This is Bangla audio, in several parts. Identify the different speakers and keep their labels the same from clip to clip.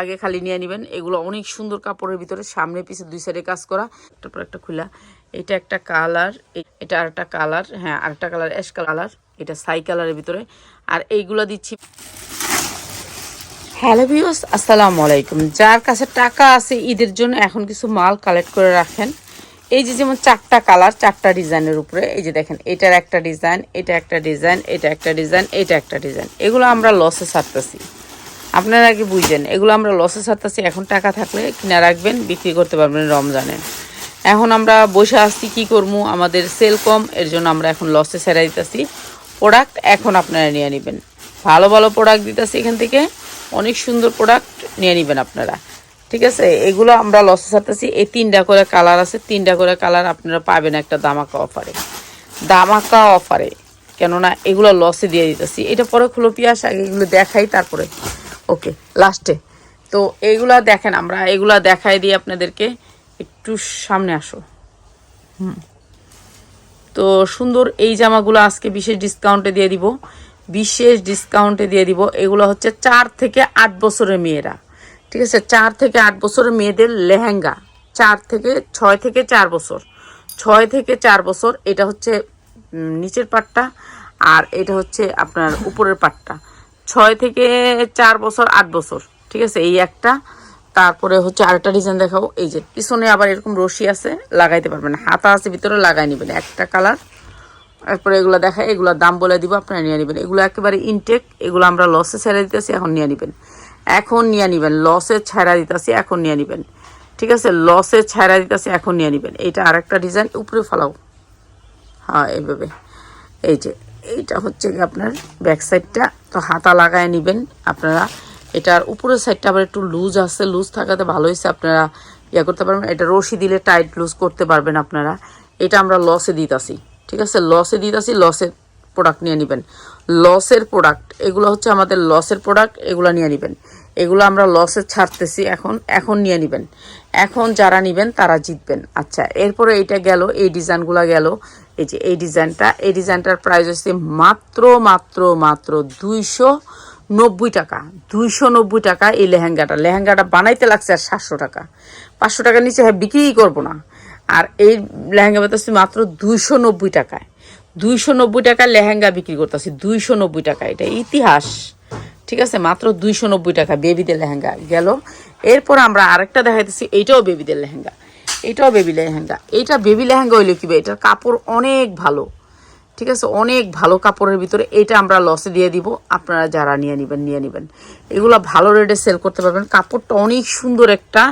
Speaker 1: আগে খালি নিয়ে নেবেন। এগুলো অনেক সুন্দর কাপড়ের ভিতরে, সামনে, পিছে দুই সাইডে কাজ করা। তারপর একটা খোলা। এটা একটা কালার, এটা আরেকটা কালার হ্যাঁ আরেকটা কালার অ্যাশ কালার। এটা সাই কালারের ভিতরে। আর এইগুলো দিচ্ছি। হ্যালো ভিউস আসসালামু আলাইকুম। যার কাছে টাকা আছে ঈদের জন্য এখন কিছু মাল কালেক্ট করে রাখেন। এই যে যেমন চারটা কালার, চারটা ডিজাইনের উপরে, এই যে দেখেন, এটার একটা ডিজাইন, এটা একটা ডিজাইন, এটা একটা ডিজাইন, এটা একটা ডিজাইন। এগুলো আমরা লসে ছাড়তেছি। আপনারা আগে বুঝছেন এগুলো আমরা লসে ছাড়তেছি, এখন টাকা থাকলে কিনা রাখবেন, বিক্রি করতে পারবেন রমজানে। এখন আমরা বসে আসছি কি করব? আমাদের সেল কম, এর জন্য আমরা এখন লসে ছেড়ে দিতেছি। প্রোডাক্ট এখন আপনারা নিয়ে নেবেন। ভালো ভালো প্রোডাক্ট দিতেছি এখান থেকে, অনেক সুন্দর প্রোডাক্ট নিয়ে নেবেন আপনারা। ঠিক আছে? এগুলো আমরা লসে ছাড়তেছি। এই তিনটা করে কালার আছে, তিনটা করে কালার আপনারা পাবেন একটা দামাকা অফারে দামাকা অফারে কেননা এগুলো লসে দিয়ে দিতেছি। এটা পরে খুলো পিয়াস, আগে এগুলো দেখাই, তারপরে ওকে লাস্টে তো এইগুলা দেখেন আমরা, এগুলা দেখাই দিই আপনাদেরকে একটু সামনে আসো। তো সুন্দর এই জামাগুলো আজকে বিশেষ ডিসকাউন্টে দিয়ে দিব। বিশেষ ডিসকাউন্টে দিয়ে দিব। এগুলো হচ্ছে চার থেকে আট বছরের মেয়েরা। ঠিক আছে? চার থেকে আট বছরের মেয়েদের লেহেঙ্গা। চার থেকে, ছয় থেকে চার বছর। ছয় থেকে চার বছর, এটা হচ্ছে নিচের পাটটা আর এটা হচ্ছে আপনার উপরের পাটটা। ছয় থেকে চার বছর, আট বছর, ঠিক আছে? এই একটা। তারপরে হচ্ছে আরেকটা ডিজাইন দেখাও এই যে, পিছনে আবার এরকম রশি আছে, লাগাইতে পারবেন হাতা আছে, ভিতরে লাগাই নেবেন, একটা কালার তারপরে এগুলো দেখা এগুলোর দাম বলে দিব, আপনারা নিয়ে নেবেন। এগুলো একেবারে ইনটেক এগুলো আমরা লসে ছেড়ে দিতেছি, এখন নিয়ে নেবেন। এখন নিয়ে নেবেন লসে ছেড়া দিতেছি, এখন নিয়ে নেবেন। ঠিক আছে? লসে ছেড়া দিতেছি, এখন নিয়ে নেবেন। এইটা আরেকটা ডিজাইন উপরে ফেলাও। হ্যাঁ এইভাবে। এই যে এইটা হচ্ছে কি আপনার ব্যাক সাইডটা তো হাতা লাগায় নেবেন আপনারা। এটার উপরের সাইডটা আবার একটু লুজ আছে। লুজ থাকাতে ভালো হয়েছে আপনারা ইয়ে করতে পারবেন। এটা রশি দিলে টাইট লুজ করতে পারবেন আপনারা। এটা আমরা লসে দিতাছি। ঠিক আছে? লসে দিতাছি লসের প্রোডাক্ট নিয়ে নেবেন। লসের প্রোডাক্ট এগুলো হচ্ছে আমাদের লসের প্রোডাক্ট এগুলো নিয়ে নেবেন। এগুলো আমরা লসে ছাড়তেছি এখন এখন নিয়ে নেবেন। এখন যারা নেবেন তারা জিতবেন। আচ্ছা এরপরে এইটা গেল, এই ডিজাইনগুলো গেল। এই যে এই ডিজাইনটা, এই ডিজাইনটার প্রাইস হচ্ছে মাত্র মাত্র মাত্র দুইশো নব্বই টাকা। দুইশো নব্বই টাকা এই লেহেঙ্গাটা। লেহেঙ্গাটা বানাইতে লাগছে আর সাতশো টাকা। পাঁচশো টাকা নিচে হ্যাঁ বিক্রিই করব না। আর এই লেহেঙ্গা পেতেছি মাত্র দুইশো নব্বই টাকায়। দুইশো নব্বই টাকায় লেহেঙ্গা বিক্রি করতেছি, দুইশো নব্বই টাকা এটা ইতিহাস। ঠিক আছে, মাত্র দুইশো নব্বই টাকা বেবিদের লেহেঙ্গা গেল। এরপর আমরা আরেকটা দেখাইতেছি, এইটাও বেবিদের লেহেঙ্গা। এটাও বেবি লেহেঙ্গা। এইটা বেবি লেহেঙ্গা হইলে কি এটার কাপড় অনেক ভালো। ঠিক আছে? অনেক ভালো কাপড়ের ভিতরে এটা আমরা লসে দিয়ে দিব। আপনারা যারা নিয়ে নেবেন নিয়ে নেবেন। এগুলো ভালো রেটে সেল করতে পারবেন। কাপড়টা অনেক সুন্দর একটা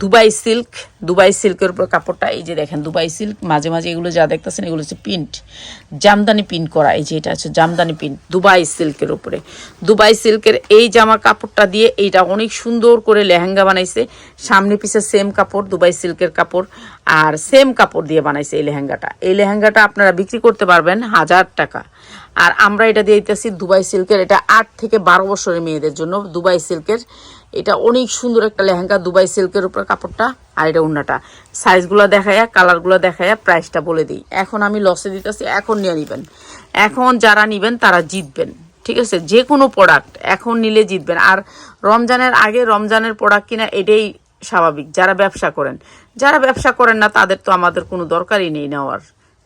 Speaker 1: দুবাই সিল্ক, দুবাই সিল্কের উপর কাপড়টা, এই যে দেখেন, দুবাই সিল্ক, মাঝে মাঝে এগুলো যা দেখতেছেন, এগুলো হচ্ছে প্রিন্ট। জামদানি প্রিন্ট করা, এই যে এটা হচ্ছে জামদানি প্রিন্ট, দুবাই সিল্কের উপরে। দুবাই সিল্কের এই জামা কাপড়টা দিয়ে এইটা অনেক সুন্দর করে লেহেঙ্গা বানাইছে। সামনে পিছে সেম কাপড়, দুবাই সিল্কের কাপড়, আর সেম কাপড় দিয়ে বানাইছে এই লেহেঙ্গাটা। এই লেহেঙ্গাটা আপনারা বিক্রি করতে পারবেন হাজার টাকা। আর আমরা এটা দিয়ে দিতেছি দুবাই সিল্কের, এটা আট থেকে বারো বছরের মেয়েদের জন্য দুবাই সিল্কের। এটা অনেক সুন্দর একটা লেহেঙ্গা দুবাই সিল্কের উপর কাপড়টা আর এটা উন্নাটা। সাইজগুলো দেখায়া কালারগুলো দেখায়া প্রাইসটা বলে দিই। এখন আমি লসে দিতেছি, এখন নিয়ে নেবেন। এখন যারা নেবেন, তারা জিতবেন। ঠিক আছে? যে কোনো প্রোডাক্ট এখন নিলে জিতবেন। আর রমজানের আগে রমজানের প্রোডাক্ট কিনা এটাই স্বাভাবিক, যারা ব্যবসা করেন। যারা ব্যবসা করেন না, তাদের তো আমাদের কোনো দরকারই নেই নেওয়ার।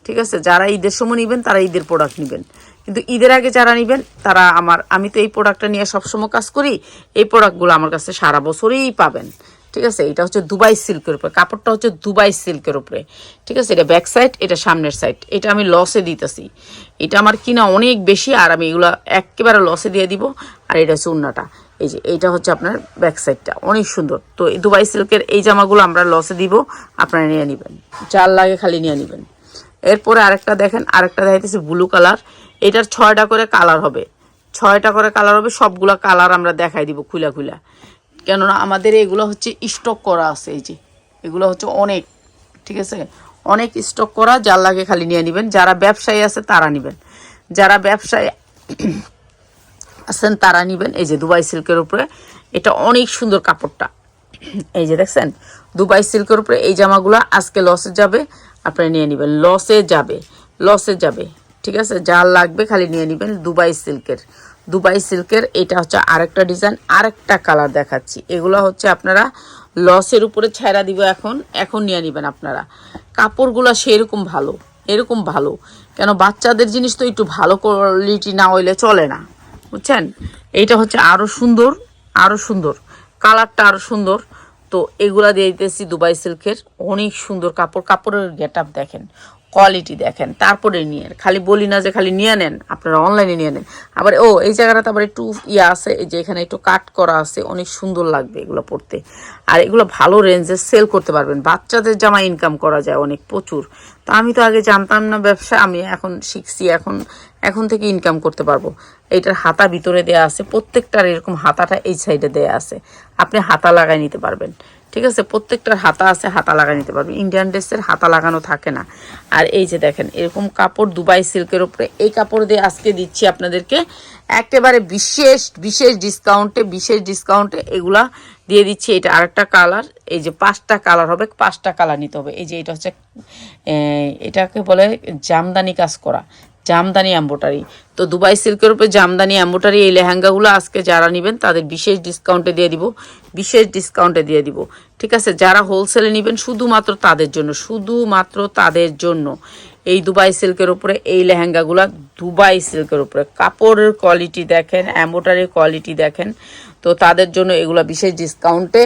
Speaker 1: ঠিক আছে? যারা ঈদের সময় নেবেন, তারা ঈদের প্রোডাক্ট নেবেন। কিন্তু ঈদের আগে যারা নেবেন, তারা আমার, আমি তো এই প্রোডাক্টটা নিয়ে সবসময় কাজ করি, এই প্রোডাক্টগুলো আমার কাছে সারা বছরই পাবেন। ঠিক আছে? এটা হচ্ছে দুবাই সিল্কের উপরে, কাপড়টা হচ্ছে দুবাই সিল্কের উপরে। ঠিক আছে? এটা ব্যাক সাইড এটা সামনের সাইড এটা আমি লসে দিতেছি। এটা আমার কিনা অনেক বেশি, আর আমি এগুলো একেবারে লসে দিয়ে দিব। আর এটা হচ্ছে উন্নাটা। এই যে, এইটা হচ্ছে আপনার ব্যাক সাইডটা অনেক সুন্দর। তো দুবাই সিল্কের এই জামাগুলো আমরা লসে দিব, আপনারা নিয়ে নেবেন। চার লাগে খালি নিয়ে নেবেন। এরপরে আরেকটা দেখেন, আরেকটা দেখাইতেছে ব্লু কালার এটার ছয়টা করে কালার হবে। ছয়টা করে কালার হবে, সবগুলা কালার আমরা দেখাই দিব খুলা খুলা কেননা আমাদের এগুলো হচ্ছে স্টক করা আছে, এই যে। এগুলো হচ্ছে অনেক, ঠিক আছে? অনেক স্টক করা, যার লাগে খালি নিয়ে নেবেন। যারা ব্যবসায়ী আছে, তারা নেবেন। যারা ব্যবসায়ী আছেন, তারা নেবেন। এই যে দুবাই সিল্কের উপরে, এটা অনেক সুন্দর কাপড়টা। এই যে দেখছেন, দুবাই সিল্কের উপরে এই জামাগুলো আজকে লসে যাবে। আপনারা নিয়ে নেবেন। লসে যাবে। লসে যাবে। ঠিক আছে? যার লাগবে খালি নিয়ে নেবেন দুবাই সিল্কের দুবাই সিল্কের এটা হচ্ছে আরেকটা ডিজাইন আরেকটা কালার দেখাচ্ছি। এগুলো হচ্ছে আপনারা লসের উপরে ছেড়া দিব এখন। এখন নিয়ে নেবেন আপনারা। কাপড়গুলো সেরকম ভালো। এরকম ভালো। কেন বাচ্চাদের জিনিস তো একটু ভালো কোয়ালিটি না হইলে চলে না। বুঝছেন? এইটা হচ্ছে আরও সুন্দর আরও সুন্দর। কালারটা আরও সুন্দর। তো এগুলা দিয়ে দিতেছি দুবাই সিল্কের। অনেক সুন্দর কাপড়। কাপড়ের গেট আপ দেখেন। কোয়ালিটি দেখেন, তারপরে নিয়ে খালি বলি না যে খালি নিয়ে নেন, আপনারা অনলাইনে নিয়ে নেন। আবার, ও, এই জায়গাটাতে আবার একটু ইয়ে আছে, এই যে এখানে একটু কাট করা আছে, অনেক সুন্দর লাগবে এগুলো পড়তে। আর এগুলো ভালো রেঞ্জে সেল করতে পারবেন। বাচ্চাদের জামা ইনকাম করা যায় অনেক, প্রচুর। তা আমি তো আগে জানতাম না ব্যবসা, আমি এখন শিখছি, এখন এখন থেকে ইনকাম করতে পারব। এইটার হাতা ভিতরে দেয়া আছে, প্রত্যেকটার এরকম হাতাটা এই সাইডে দেয়া আছে। আপনি হাতা লাগাই নিতে পারবেন। ঠিক আছে? প্রত্যেকটার হাতা আছে, হাতা লাগা নিতে পারবে। ইন্ডিয়ান ড্রেসের হাতা লাগানো থাকে না। আর এই যে দেখেন, এরকম কাপড় দুবাই সিল্কের উপরে, এই কাপড় দিয়ে আজকে দিচ্ছি আপনাদেরকে একেবারে বিশেষ বিশেষ ডিসকাউন্টে বিশেষ ডিসকাউন্টে এগুলা দিয়ে দিচ্ছি। এটা আরেকটা কালার, এই যে পাঁচটা কালার হবে, পাঁচটা কালার নিতে হবে। এই যে এটা হচ্ছে এটাকে বলে জামদানি কাজ করা। জামদানি এম্বোটারি তো দুবাই সিল্কের উপরে জামদানি এম্বোটারি এই লেহেঙ্গাগুলো আজকে যারা নেবেন, তাদের বিশেষ ডিসকাউন্টে দিয়ে দিব, বিশেষ ডিসকাউন্টে দিয়ে দিব। ঠিক আছে? যারা হোলসেলে নেবেন, শুধুমাত্র তাদের জন্য, শুধুমাত্র তাদের জন্য এই দুবাই সিল্কের উপরে এই লেহেঙ্গাগুলো, দুবাই সিল্কের উপরে। কাপড়ের কোয়ালিটি দেখেন এম্বোটারির কোয়ালিটি দেখেন, তো তাদের জন্য এগুলো বিশেষ ডিসকাউন্টে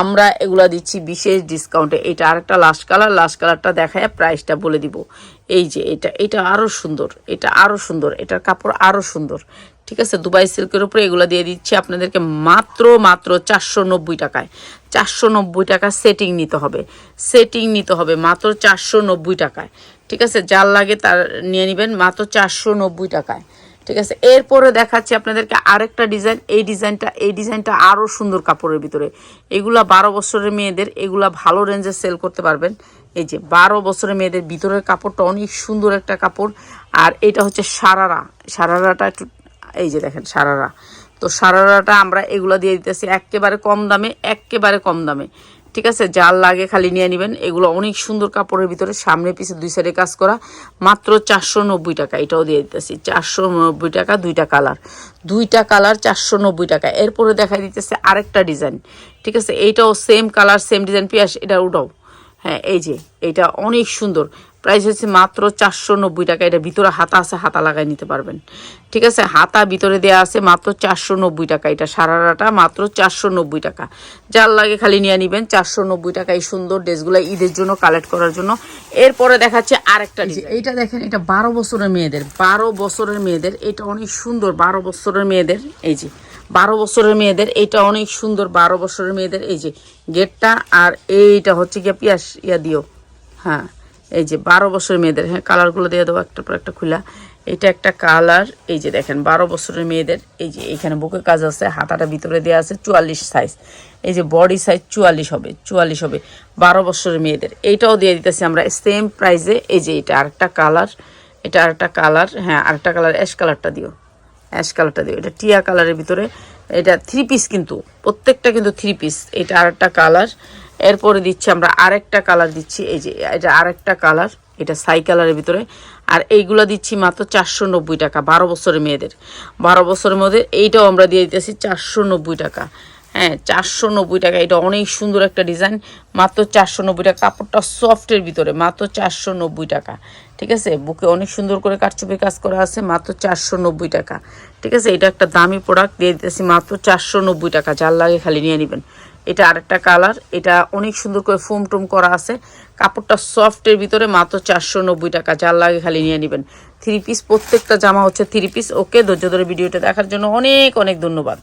Speaker 1: আমরা এগুলা দিচ্ছি বিশেষ ডিসকাউন্টে এটা আরেকটা লাস্ট কালার লাস্ট কালারটা দেখায় প্রাইসটা বলে দিব। এই যে এটা এটা আরও সুন্দর, এটা আরও সুন্দর, এটার কাপড় আরও সুন্দর। ঠিক আছে, দুবাই সিল্কের উপরে এগুলো দিয়ে দিচ্ছি আপনাদেরকে মাত্র মাত্র চারশো নব্বই টাকায়। চারশো নব্বই টাকা সেটিং নিতে হবে। সেটিং নিতে হবে মাত্র চারশো নব্বই টাকায়। ঠিক আছে, যার লাগে তার নিয়ে নেবেন মাত্র চারশো নব্বই টাকায়। ঠিক আছে? এরপরে দেখাচ্ছি আপনাদেরকে আরেকটা ডিজাইন এই ডিজাইনটা এই ডিজাইনটা আরও সুন্দর কাপড়ের ভিতরে। এগুলা বারো বছরের মেয়েদের, এগুলা ভালো রেঞ্জে সেল করতে পারবেন। এই যে বারো বছরের মেয়েদের ভিতরের কাপড়টা অনেক সুন্দর একটা কাপড়। আর এটা হচ্ছে সারারা। সারারাটা একটু, এই যে দেখেন, সারারা। তো সারারাটা আমরা এগুলো দিয়ে দিতেছি একেবারে কম দামে, একেবারে কম দামে। ঠিক আছে জাল লাগে খালি নিয়ে নেবেন। এগুলো অনেক সুন্দর কাপড়ের ভিতরে, সামনে পিছে দুই সাইডে কাজ করা। মাত্র চারশো নব্বই টাকা, এটাও দিয়ে দিতেছি। চারশো নব্বই টাকা, দুইটা কালার। দুইটা কালার, চারশো নব্বই টাকা। এরপরে দেখা দিতেছে আরেকটা ডিজাইন। ঠিক আছে, এইটাও same colour same design Piyas, এটা উঠাও। হ্যাঁ এই যে, এটা অনেক সুন্দর। প্রাইস হচ্ছে মাত্র চারশো নব্বই টাকা। এটা ভিতরে হাতা আছে হাতা লাগাই নিতে পারবেন। ঠিক আছে? হাতা ভিতরে দেওয়া আছে মাত্র চারশো নব্বই টাকা। এটা সারারাটা মাত্র চারশো নব্বই টাকা। যার লাগে খালি নিয়ে নেবেন চারশো নব্বই টাকা এই সুন্দর ড্রেসগুলো ঈদের জন্য কালেক্ট করার জন্য। এরপরে দেখাচ্ছে আরেকটা এইটা দেখেন এটা বারো বছরের মেয়েদের বারো বছরের মেয়েদের এটা অনেক সুন্দর বারো বছরের মেয়েদের এই যে বারো বছরের মেয়েদের এটা অনেক সুন্দর বারো বছরের মেয়েদের এই যে গেটটা আর এইটা হচ্ছে গিয়ে পিয়াস ইয়া দিও। হ্যাঁ এই যে বারো বছরের মেয়েদের হ্যাঁ কালারগুলো দিয়ে দেবো একটা পর একটা খুলা। এটা একটা কালার এই যে দেখেন, বারো বছরের মেয়েদের, এই যে এখানে বুকে কাজ আছে, হাতাটা ভিতরে দেওয়া আছে চুয়াল্লিশ সাইজ এই যে বডি সাইজ চুয়াল্লিশ হবে চুয়াল্লিশ হবে বারো বছরের মেয়েদের। এইটাও দিয়ে দিতেছি আমরা সেম প্রাইসে এই যে এটা আরেকটা কালার এটা আরেকটা কালার হ্যাঁ আরেকটা কালার অ্যাশ কালারটা দিও। অ্যাশ কালারটা দিও, এটা টিয়া কালারের ভিতরে। এটা থ্রি পিস কিন্তু, প্রত্যেকটা কিন্তু থ্রি পিস এটা আরেকটা কালার এরপরে দিচ্ছি আমরা আরেকটা কালার দিচ্ছি, এই যে এটা আরেকটা কালার, এটা সাই কালারের ভিতরে। আর এইগুলো দিচ্ছি মাত্র চারশো নব্বই টাকা, বারো বছরের মেয়েদের। বারো বছরের মধ্যে এইটাও আমরা দিয়ে দিতেছি চারশো নব্বই টাকা। হ্যাঁ চারশো নব্বই টাকা, এটা অনেক সুন্দর একটা ডিজাইন, মাত্র চারশো নব্বই টাকা। কাপড়টা সফটের ভিতরে, মাত্র চারশো নব্বই টাকা। ঠিক আছে? বুকে অনেক সুন্দর করে কারচুপি কাজ করা আছে, মাত্র চারশো নব্বই টাকা। ঠিক আছে? এটা একটা দামি প্রোডাক্ট দিয়ে দিতেছি মাত্র চারশো নব্বই টাকা। যার লাগে খালি নিয়ে নেবেন। এটা আরেকটা কালার। এটা অনেক সুন্দর করে ফোম টোম করা আছে। কাপড়টা সফটের ভিতরে মাত্র চারশো নব্বই টাকা। যার লাগে খালি নিয়ে নেবেন। থ্রি পিস প্রত্যেকটা জামা হচ্ছে থ্রি পিস ওকে, ধৈর্য ধরে ভিডিওটা দেখার জন্য অনেক অনেক ধন্যবাদ।